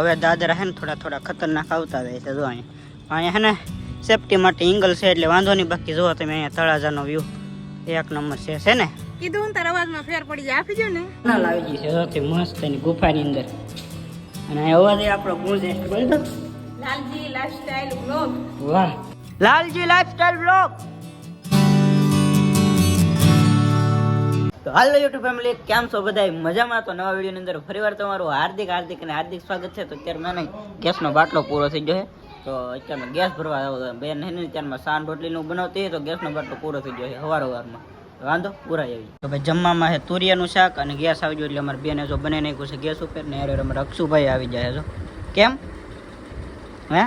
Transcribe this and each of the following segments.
હવે દાદરા હે ને થોડા થોડા ખતરનાક આવતા જાય છે જો અહીંયા અહીંયા હે ને સેફટી માટે એંગલ છે એટલે વાંધો નહીં બાકી જો તમે અહીંયા તળાજાનો વ્યૂ એક નંબર છે છે ને? કીધું તારા અવાજમાં ફેર પડી જાય આપી ને. ના લાવી છે તે મસ્ત એની ગુફાની અંદર. અને અવાજ આપણો ગુંજે બોલ તો લાલજી લાઈફસ્ટાઈલ બ્લોગ વાહ. લાલજી લાઈફસ્ટાઈલ બ્લોગ તો હાલો યુટ્યુબ ફેમિલી કેમ છો બધા મજામાં? તો નવા વિડીયોની અંદર ફરીવાર તમારું હાર્દિક હાર્દિક અને હાર્દિક સ્વાગત છે. તો અત્યારે મને ગેસનો બાટલો પૂરો થઈ ગયો છે. તો અત્યારમાં ગેસ ભરવા આવો બેન નહીં ત્યારમાં સાન રોટલીનું બનાવતી તો ગેસનો બાટલો પૂરો થઈ ગયો છે હવાર સવારમાં વાંધો? પૂરા આવી તો ભાઈ જમવામાં છે તુરિયાનું શાક અને ગેસ આવી ગયો એટલે અમારે બેને જો બને નાખ્યું છે ગેસ ઉપર, ને અરે અમારે અક્ષુભાઈ આવી જાય છે કેમ? હે?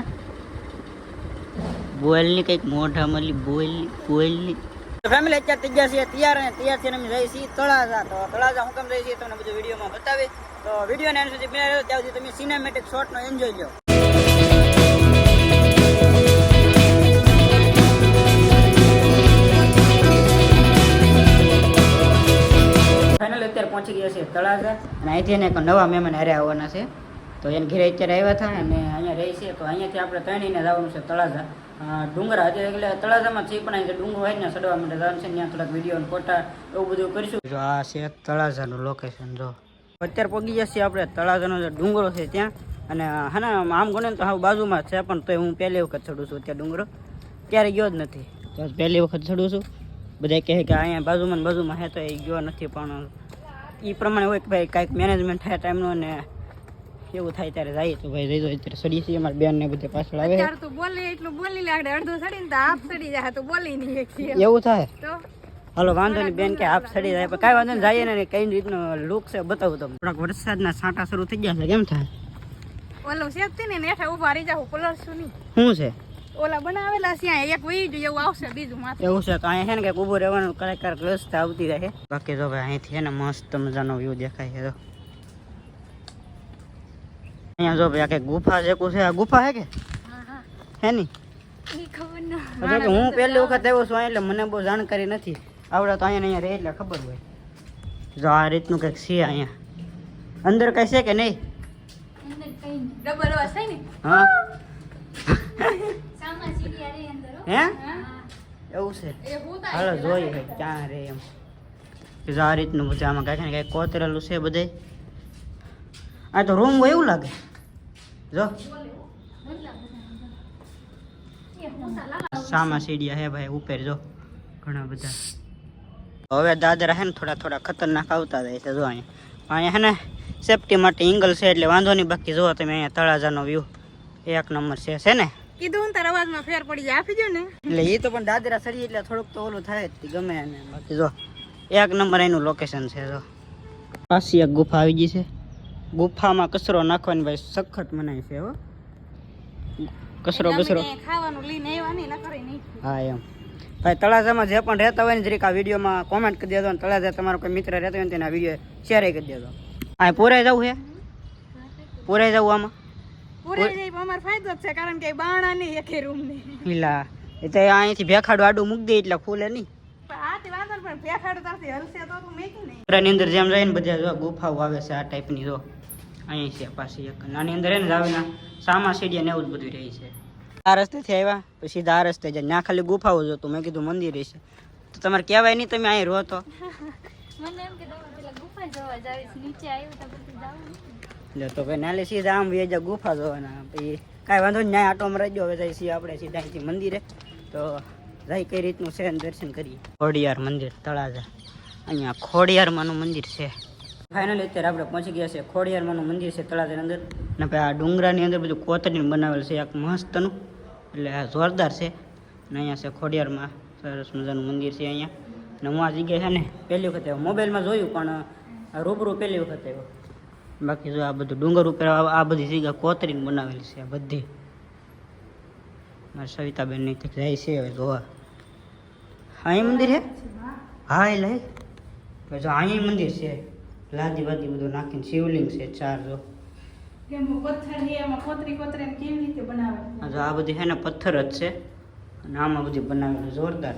બોલની કંઈક મોઢા મળી બોલની બોલની ફેમિલી અત્યારે તૈયાર છીએ તૈયાર અને તૈયાર થઈને અમે જઈએ છીએ તળાજા. તો તળાજા હું કેમ જઈએ છીએ તમને બધું વિડીયોમાં બતાવી તો વિડીયોને એન્ડ સુધી બન્યા રહ્યો ત્યાં સુધી તમે સિનેમેટિક શોટનો એન્જોય લો ફાઇનલ અત્યારે પહોંચી ગયા છે તળાજા. અને અહીંથી એને એક નવા મહેમાન હારે આવવાના છે. તો એને ઘેરે અત્યારે આવ્યા હતા અને અહીંયા રહી છે. તો અહીંયાથી આપણે ત્રણેયને જવાનું છે તળાજા. ડુંગરા આજે એટલે તળાજામાં છે, પણ અહીંયા ડુંગરો હોય ને ચડવા માટે જવાનું છે, ત્યાં થોડાક વીડિયો ફોટા એવું બધું કરીશું. જો આ છે તળાજાનું લોકેશન જો. અત્યારે ગયા છીએ આપણે, તળાજાનો જે ડુંગરો છે ત્યાં. અને હા ને, આમ ગણે તો હા બાજુમાં છે, પણ તોય હું પહેલી વખત ચડું છું ત્યાં ડુંગરો. ક્યારે ગયો જ નથી. પહેલી વખત ચડું છું. બધા કહે કે અહીંયા બાજુમાં બાજુમાં હે, તો એ ગયો નથી, પણ એ પ્રમાણે હોય કે ભાઈ કાંઈક મેનેજમેન્ટ થાય ટાઈમનું અને એવું થાય ત્યારે જાય તો ભાઈ જઈ અત્યારે સડી છે અમારા બેન ને બધે પાછળ આવે. અત્યારે તો બોલે એટલું બોલી લાગે અડધો સડીને તો આપ સડી જાય તો બોલી નહીં એવું થાય? તો? હાલો વાંધો નહીં બેન કે આપ સડી જાય. પણ કાંઈ વાંધો નહીં જઈએ ને કઈ રીતનો લુક છે બતાવું તમને. થોડાક વરસાદના છાંટા શરૂ થઈ ગયા છે કેમ થાય? ઓલું શેકતી ને નેઠા ઊભા રહી જાવ પલળશું નહીં. શું છે? ઓલા બનાવેલા છે એક વહી જોઈએ એવું આવશે બીજું માથે. એવું છે તો અહીંયા છે ને કંઈક ઊભું રહેવાનું ક્યારેક રસ્તા આવતી રહે. બાકી જો ભાઈ અહીંથી છે ને મસ્ત મજાનો વ્યૂ દેખાય છે અહીંયા જો ભાઈ આ કંઈક ગુફા જેવું છે? આ ગુફા હે કે? હા ની? હું પહેલી વખત આવ્યો છું એટલે મને બહુ જાણકારી નથી. આવડે તો અહીંયા અહીંયા રહે એટલે ખબર હોય. જો આ રીતનું કંઈક છે અહીંયા. અંદર કઈ છે કે નહીં? હા. હે. એવું છે. હાલો જોઈએ ક્યાં રે એમ. જો આ રીતનું બધું આમાં કાંઈક ને કાંઈક કોતરેલું છે બધે. આ તો રૂમ હોય એવું લાગે. જો. સામા સીડિયા હે ભાઈ ઉપર જો. ઘણા બધા. હવે દાદરા હે ને થોડા થોડા ખતરનાક આવતા જાય છે જો અહીંયા. અહીંયા હે ને સેફટી માટે એંગલ છે એટલે વાંધો નહીં બાકી જોવો તમે અહીંયા તળાજાનો વ્યૂ એક નંબર છે છે ને? કીધું ને તારા અવાજમાં ફેર પડી જાય આપી દો ને. એટલે એ તો પણ દાદરા સરી એટલે થોડુંક તો ઓલું થાય જ ગમે એને. બાકી જો એક નંબર એનું લોકેશન છે જો. પાછી એક ગુફા આવી ગઈ છે. ગુફામાં કચરો નાખવાની ભાઈ સખત મનાય છે હો. કચરો ખાવાનું લઈને નહીં હા એમ. ભાઈ તળાજામાં જે પણ રહેતા હોય ને જરીક આ વિડીયોમાં કોમેન્ટ કરી દેજો અને તળાજા તમારો કોઈ મિત્ર રહેતો હોય ને તેના વીડિયો શેર કરી દેજો. હા પૂરાઈ જવું છે પૂરાઈ જવું આમાં? પૂરે જાય પણ ફાયદો જ છે કારણ કે બાણા નહીં એકે રૂમ નહીં ઈલા એ તો અહીંથી ભેખાડું આડું મૂકી દે એટલે ખુલે નહીં. ની અંદર જેમ જાય ને બધા જો ગુફાઓ આવે છે આ ટાઈપની જો. અહીં છે પાછી એક. નાની અંદર એને જ સામા સીડી ને એવું જ બધું રહે છે. આ રસ્તેથી આવ્યા પછી સીધા આ રસ્તે જાય. ત્યાં ખાલી ગુફાઓ જોતું. મેં કીધું મંદિર છે. તો તમારે કહેવાય નહીં તમે અહીં રહો તો. તો ભાઈ નાલે સીધા આમ વેજા ગુફા જોવાના. પછી કાંઈ વાંધો નહીં આટો મરાઈ ગયો. હવે છીએ આપણે સીધા અહીંથી મંદિરે. તો જાય કઈ રીતનું છે દર્શન કરીએ. ખોડિયાર મંદિર તળાજા. અહીંયા ખોડિયારમાંનું મંદિર છે. ફાઇનલી અત્યારે આપણે પહોંચી ગયા છે ખોડિયારમાંનું મંદિર છે તળાજાની અંદર. ને ભાઈ આ ડુંગરાની અંદર બધું કોતરીને બનાવેલ છે, એક મસ્તનું. એટલે આ જોરદાર છે. અને અહીંયા છે ખોડિયારમાં સરસ મજાનું મંદિર છે અહીંયા. અને હું આ જગ્યાએ છે ને પહેલી વખતે મોબાઈલમાં જોયું, પણ રૂબરૂ પહેલી વખત બાકી જો આ બધું ડુંગર ઉપર આ બધી જગ્યા કોતરીને બનાવેલી છે બધી. મારી સવિતાબેન જાય છે હવે જોવા. અહીં મંદિર છે? હા, એ લઈ. જો અહીં મંદિર છે. લાદી બાદી બધું નાખીને શિવલિંગ છે ચાર જો. આ બધી છે ને પથ્થર જ છે. અને આમાં બધી બનાવેલું જોરદાર.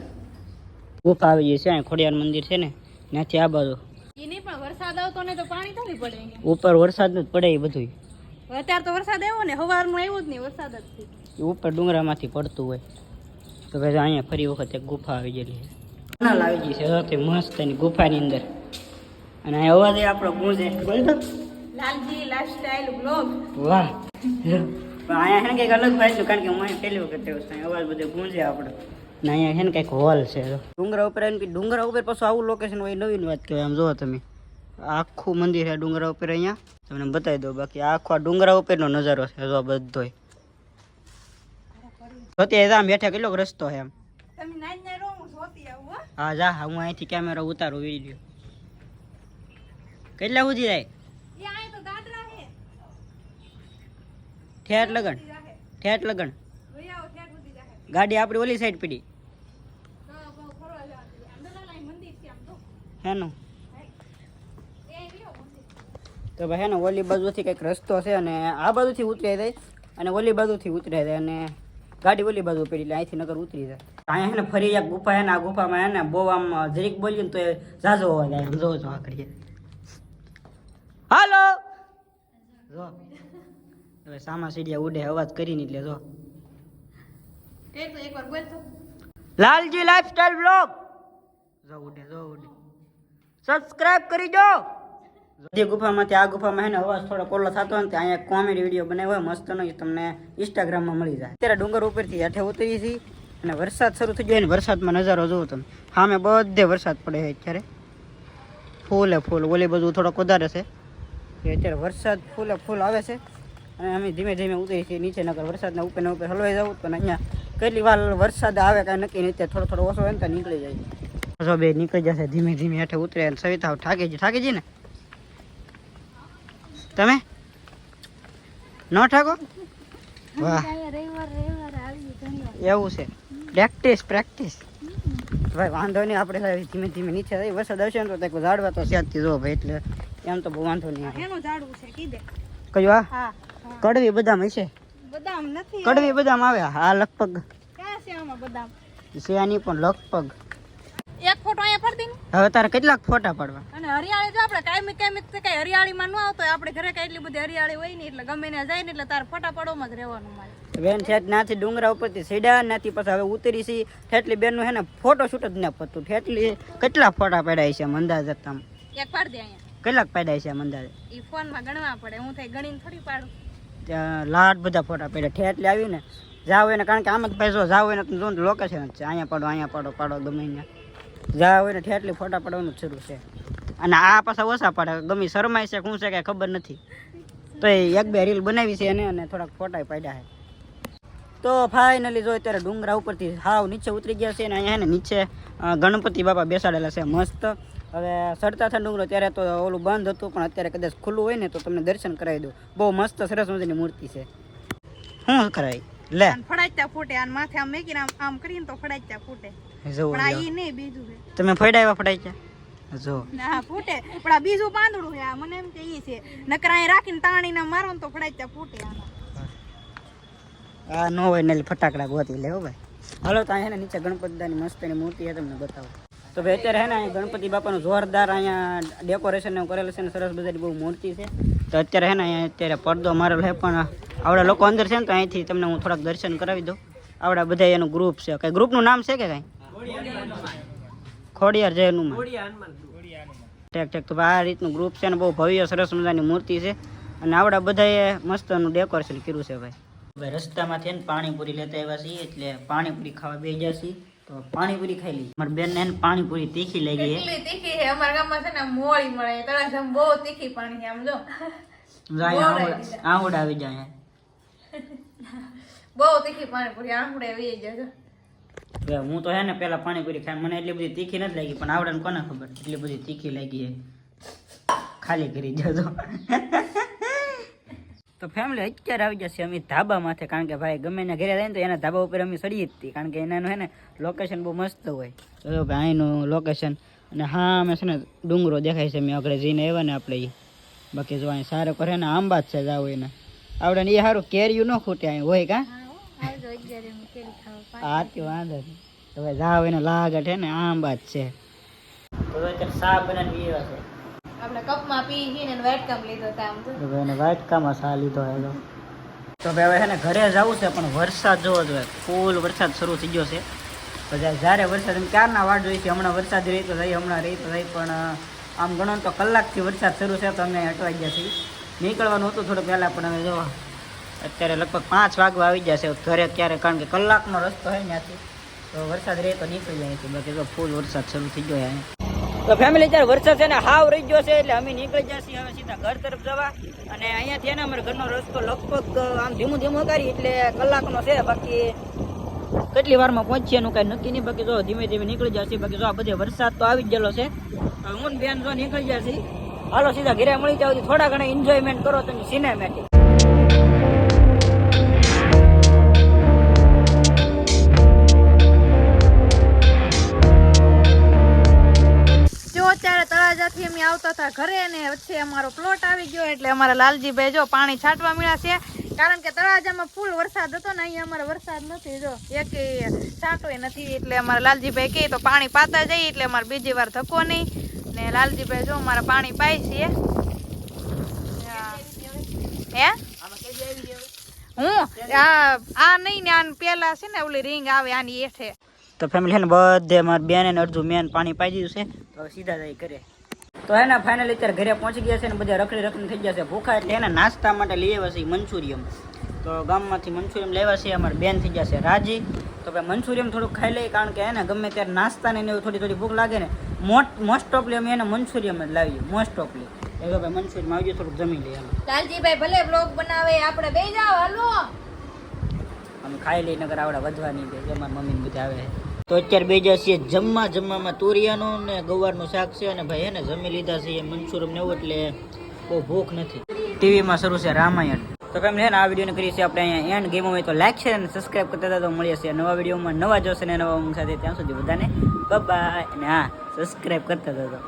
ગુફા આવી ગઈ છે અહીં ખોડિયાર મંદિર છે ને ત્યાંથી આ બાજુ. એ નહીં પણ વરસાદ આવતો ને તો પાણી થોડી પડે ઉપર વરસાદ જ પડે એ બધું અત્યારે તો વરસાદ આવ્યો ને સવારમાં આવ્યો જ નહીં વરસાદ જ ઉપર ડુંગરામાંથી પડતું હોય. તો ભાઈ અહીંયા ફરી વખત એક ગુફા આવી ગયેલી છે. ટનલ ગઈ છે સૌથી મસ્ત એની ગુફાની અંદર. અને અવાજ આપણો બોલ તો. લાલજી લાઈફસ્ટાઈલ બ્લોગ વાહ. અહીંયા છે ને કંઈક અલગ ભાઈ કારણ કે હું પહેલી વખત આવ્યો અવાજ બધો ગુંજે આપણો. ને અહીંયા છે ને કંઈક હોલ છે ડુંગરા ઉપર આવીને ડુંગરા ઉપર પાછું આવું લોકેશન હોય નવીન વાત કહેવાય. આમ જુઓ તમે. આખું મંદિર છે ડુંગરા ઉપર અહીંયા. તમને બતાવી દો બાકી આખો ડુંગરા ઉપરનો નજારો છે જો બધોય. અત્યારે આમ બેઠા કેટલો રસ્તો છે એમ હું જોતી જા હા, હું અહીંથી કેમેરા ઉતારું વીડિયો કેટલા સુધી જાય હે. ઠેઠ જાહે ઠેઠ જાહે ગાડી આપણી ઓલી સાઈડ પડી. હેનું. તો ભાઈ હેને ઓલી બાજુથી કંઈક રસ્તો છે અને આ બાજુથી ઉતરી જાય અને ઓલી બાજુથી ઉતરે જાય અને ગાડી ઓલી બાજુ પડી એટલે અહીંથી નગર ઉતરી જાય. અહીંયા છે ને ફરી એક ગુફા છે ને આ ગુફામાં હે ને બહુ આમ જરીક બોલીએ ને તો એ ઝાઝો હોવા જાય જોવો છો આકડીએ હાલો. જો. હવે સામા સીડિયા ઉડે અવાજ કરીને એટલે જો કે તો એકવાર બોલ તો. લાલજી લાઈફસ્ટાઈલ બ્લોગ જો ઉડે જો ઉડે. સબસ્ક્રાઇબ કરી જો જે ગુફામાંથી આ ગુફામાં એને અવાજ થોડો કોલો થતો હોય ને ત્યાં અહીંયા કોમેડી વીડિયો બનાવ્યો હોય મસ્તનો એ તમને ઇન્સ્ટાગ્રામમાં મળી જાય. અત્યારે ડુંગર ઉપરથી હેઠે ઉતરી છીએ અને વરસાદ શરૂ થઈ ગયો ને વરસાદમાં નજારો જોવો તમે. સામે બધે વરસાદ પડે છે અત્યારે. ફૂલે ફૂલ ઓલી બધું થોડોક વધારે છે. એ અત્યારે વરસાદ ફૂલે ફૂલ આવે છે. અને અમે ધીમે ધીમે ઉતરી છીએ નીચે નગર વરસાદના ઉપર ઉપર હલવાઈ જવું પણ અહીંયા કેટલી વાર વરસાદ આવે કાંઈ નક્કી નહીં અત્યારે થોડો થોડો ઓછો હોય ને તો નીકળી જાય. જો બે નીકળી જશે ધીમે ધીમે હેઠે ઉતરે અને સવિતા ઠાકી જી ઠાકી જી ને? તમે? ન ઠાકો વાહ. એવું છે. પ્રેક્ટિસ પ્રેક્ટિસ ભાઈ વાંધો નહીં આપણે ધીમે ધીમે નીચે વરસાદ આવશે ને તો તે ઝાડવા તો સ્યાદથી જો ભાઈ એટલે એમ તો બહુ વાંધો નહીં આવે. એનું ઝાડવું છે કીધે કયો આ? હા કડવી બદામ હશે? બદામ નથી કડવી બદામ આવે? હા લગભગ. ક્યાં છે આમાં બદામ? છે આની પણ લગભગ. એક ફોટો અહીંયા ફરતી ને. હવે તારે કેટલાક ફોટા પાડવા? અને હરિયાળી જો આપણે કાયમી કાયમી તો કઈ હરિયાળીમાં ન આવતો આપણે ઘરે કઈ એટલી બધી હરિયાળી હોય નહીં એટલે ગમે ને જાય ને એટલે તારે ફોટા પાડવામાં જ રહેવાનું મારે. બેન છે નાથી ડુંગરા ઉપરથી સીડા નાથી પછી હવે ઉતરી સી. ઠેટલી બેનનું હે ને ફોટો શૂટ જ ના પતું. ઠેટલી કેટલા ફોટા પાડ્યા છે અંદાજ અંદાજે તમે? એક પાડી દે અહીંયા. કેટલાક પાડ્યા છે અંદાજે? ઈ ફોનમાં ગણવા પડે. હું થઈ ગણીને થોડી પાડું. ત્યાં લાટ બધા ફોટા પાડ્યા. ઠેટલી આવી ને. જાવ એને કારણ કે આમ જ જો જાવ એને તમે જો ને લોકેશન જ છે. અહીંયા પાડો અહીંયા પાડો પાડો ગમે અહીંયા. જાવ એને ઠેટલી ફોટા પાડવાનું શરૂ છે. અને આ પાછા ઓછા પાડે. ગમે શરમાય છે શું છે કાંઈ ખબર નથી. તો એ એક બે રીલ બનાવી છે એને અને થોડાક ફોટા પાડ્યા છે. તો ફાઇનલી જો અત્યારે ડુંગરા ઉપરથી હાવ નીચે ઉતરી ગયા છે અને અહીંયા એને ને નીચે ગણપતિ બાપા બેસાડેલા છે મસ્ત. હવે હતા ડુંગરો ત્યારે તો ઓલું બંધ હતું પણ અત્યારે કદાચ ખુલ્લું હોય ને તો તમને દર્શન કરાવી દઉં. બહુ મસ્ત સરસ મજાની મૂર્તિ છે. શું કરાય? લે. ફડાચતા ફૂટે અને માથે આમ મેકીને આમ આમ કરીને તો ફડાચતા ફૂટે. પણ આ ઈ નહીં બીજું છે. તમે ફડાવ્યા ફડાઈ જો ના ફૂટે. પણ આ બીજું પાંદડું છે આ મને એમ કે ઈ છે. નકરા રાખીને તાણીને મારો ને તો ફડાચતા ફૂટે આ નો હોય ને ફટાકડા ગોતી લે હો ભાઈ. હાલો તો અહીંયા નીચે ગણપતિ દાદાની મસ્ત એની મૂર્તિ છે તમને બતાવો. તો ભાઈ અત્યારે હે ને ગણપતિ બાપાનું જોરદાર અહીંયા ડેકોરેશન એવું કરેલું છે ને, સરસ બધાની બહુ મૂર્તિ છે. તો અત્યારે હે ને અહીંયા અત્યારે પડદો મારેલો છે, પણ આવડા લોકો અંદર છે ને, તો અહીંથી તમને હું થોડાક દર્શન કરાવી દઉં. આવડા બધા એનું ગ્રુપ છે. કઈ ગ્રુપનું નામ છે કે કાંઈ? ખોડિયાર જય હનુમાન. ઠેક ઠેક. તો આ રીતનું ગ્રુપ છે ને, બહુ ભવ્ય, સરસ મજાની મૂર્તિ છે. અને આવડા બધાએ મસ્તનું ડેકોરેશન કર્યું છે ભાઈ. ભાઈ રસ્તામાંથી પાણીપુરી લેતા આવ્યા છીએ, એટલે પાણીપુરી ખાવા બે છીએ. તો પાણીપુરી ખાઈ લઈએ. મારી બેન ને પાણીપુરી તીખી લઈ ગઈ તીખી છે અમારા ગામમાં છે ને મોળી મળે. તળાજામ બહુ તીખી પાણી છે આમ જો. આહુડ આવી જાય. બહુ તીખી પાણીપુરી. આંકડે વી જાય હું તો હે ને પેલા પાણીપુરી ખાઈ મને એટલી બધી તીખી નથી લાગી પણ આવડે કોને ખબર? એટલી બધી તીખી લાગી ખાલી કરી જજો તો ફેમિલી અત્યારે આવી જશે અમે ધાબા માથે કારણ કે ભાઈ ગમે એના ઘરે જાય ને તો એના ધાબા ઉપર અમે સડી જ હતી કારણ કે એનાનું હે ને લોકેશન બહુ મસ્ત હોય. તો જો ભાઈ અહીંનું લોકેશન અને હા અમે છે ને ડુંગરો દેખાય છે મેં આગળ જઈને આવ્યા ને આપણે એ બાકી જો અહીં સારો કરે ને આંબા જ છે જાવ એને. આવડે ને એ સારું કેરીયું ન ખૂટે અહીં હોય કા? હું કેરી ખાવા હા તે વાંધો નહીં. હવે જાવ એને લાગટ હે ને આંબા જ છે. તો અત્યારે શાક બનાવી એવા છે. આપણે કપમાં ને તો. હેલો તો ભાઈ હવે એને ઘરે જવું છે, પણ વરસાદ જોવો જોઈએ. ફૂલ વરસાદ શરૂ થઈ ગયો છે. તો જ્યારે વરસાદ ક્યારના વાટ જોઈ છે? હમણાં વરસાદ રહી તો થઈ હમણાં રહી થઈ પણ આમ ગણો ને તો કલાકથી વરસાદ શરૂ છે, તો અમે અટવાઈ ગયા છીએ. નીકળવાનું હતું થોડું પહેલાં, પણ અમે જોવા અત્યારે લગભગ પાંચ વાગવા આવી છે, ઘરે ક્યારે કારણ કે કલાકનો રસ્તો હોય ત્યાંથી. તો વરસાદ રહે તો નીકળી જાય છે. બાકી તો ફૂલ વરસાદ શરૂ થઈ ગયો અહીંયા તો ફેમિલી ત્યારે વરસાદ છે ને હાવ રહી ગયો છે, એટલે અમે નીકળી જશે હવે સીધા ઘર તરફ જવા. અને અહીંયાથી છે ને અમારે ઘરનો રસ્તો લગભગ આમ ધીમું ધીમું કરી એટલે કલાકનો છે, બાકી કેટલી વારમાં પહોંચીએ એનું કાંઈ નક્કી નહીં. બાકી જો ધીમે ધીમે નીકળી જશે બાકી જો આ બધે વરસાદ તો આવી જ ગયેલો છે. હું બેન જો નીકળી જશે હાલો સીધા ઘરે મળી જાવ થોડા ઘણા એન્જોયમેન્ટ કરો તમે સિનેમેટિક તળાજાથી અમે આવતા હતા ઘરે ને વચ્ચે અમારો પ્લોટ આવી ગયો એટલે અમારા લાલજીભાઈ જો પાણી છાંટવા મળ્યા છે. કારણ કે તળાજામાં ફૂલ વરસાદ હતો ને, અહીંયા અમારે વરસાદ નથી, જો, એક છાંટોય નથી એટલે અમારા લાલજીભાઈ કહે તો પાણી પાતા જઈએ એટલે અમારે બીજી વાર ધક્કો નહીં. ને લાલજીભાઈ જો અમારે પાણી પાય છે. હે. હું? આ આ નહીં ને, આન પેલા છે ને, ઓલી રિંગ આવે આની હેઠે. તો ફેમિલી ને, બધે મારા બેન અને અડધું મેન પાણી પાઈ દીધું છે. તો સીધા જાય ઘરે. તો એના ફાઇનલ અત્યારે ઘરે પહોંચી ગયા છે ને બધા રખડી રખડી થઈ ગયા છે. ભૂખા એટલે એને નાસ્તા માટે લઈ આવ્યા છે મંચુરિયમ. તો ગામમાંથી મંચુરિયમ લેવા છે અમારે બેન થઈ ગયા છે રાજી. તો ભાઈ મંચુરિયમ થોડુંક ખાઈ લઈએ કારણ કે એને ગમે ત્યારે નાસ્તાને ને એવું થોડી થોડી ભૂખ લાગે ને મોટ મોસ્ટ ઓફલી અમે એને મંચુરિયમ જ લાવીએ મોસ્ટ ઓફલી એ તો ભાઈ મંચુરિયમ આવજો થોડુંક જમી લઈએ લાલજીભાઈ ભલે બ્લોગ બનાવે આપણે બે જાવ હાલો. અમે ખાઈ લઈ નગર આવડે વધવા નહીં દે અમારા મમ્મી બધા આવે. છે. તો અત્યારે બે જ્યાં છીએ જમવા, જમવામાં તુરિયાનું ને ગવારનું શાક છે અને ભાઈ એને જમી લીધા છે મનસુરમ ને એવું એટલે બહુ ભૂખ નથી. ટીવીમાં શરૂ છે રામાયણ. તો કેમ છે ને, આ વિડીયોને કરી છે આપણે અહીંયા એન્ડ ગેમ હોય તો લાઈક છે અને સબસ્ક્રાઈબ કરતા હતા તો મળીએ છીએ નવા વિડીયોમાં. નવા જોશે ને નવા સાથે. ત્યાં સુધી બધાને બાય અને હા સબસ્ક્રાઈબ કરતા હતા